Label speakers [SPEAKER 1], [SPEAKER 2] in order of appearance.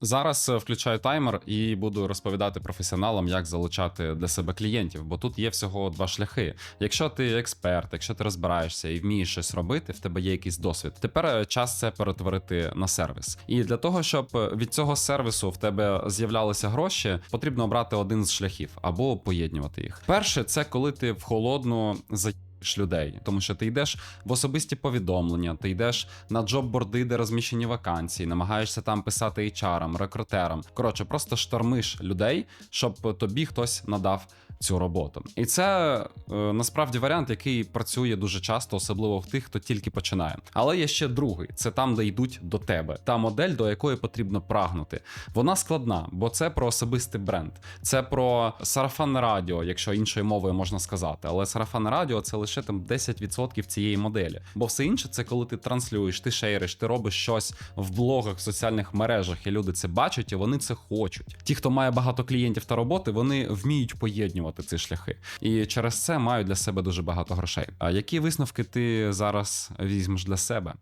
[SPEAKER 1] Зараз е, включаю таймер і буду розповідати професіоналам, як залучати для себе клієнтів, бо тут є всього два шляхи. Якщо ти експерт, якщо ти розбираєшся і вмієш щось робити, в тебе є якийсь досвід. Тепер е, час це перетворити на сервіс. І для того, щоб е, від цього сервісу в тебе з'являлися гроші, потрібно обрати один з шляхів або поєднувати їх. Перше, це коли ти в холодну за. Людей, тому що ти йдеш в особисті повідомлення, ти йдеш на джоб-борди, де розміщені вакансії, намагаєшся там писати HR-ам, рекрутерам. Коротше, просто штормиш людей, щоб тобі хтось надав цю роботу. І це е, насправді варіант, який працює дуже часто, особливо в тих, хто тільки починає. Але є ще другий: це там, де йдуть до тебе. Та модель, до якої потрібно прагнути. Вона складна, бо це про особистий бренд, це про сарафанне радіо, якщо іншою мовою можна сказати. Але сарафанне радіо це лише там 10% цієї моделі. Бо все інше це коли ти транслюєш, ти шейриш, ти робиш щось в блогах, в соціальних мережах, і люди це бачать, і вони це хочуть. Ті, хто має багато клієнтів та роботи, вони вміють поєднувати ці шляхи. І через це маю для себе дуже багато грошей. А які висновки ти зараз візьмеш для себе?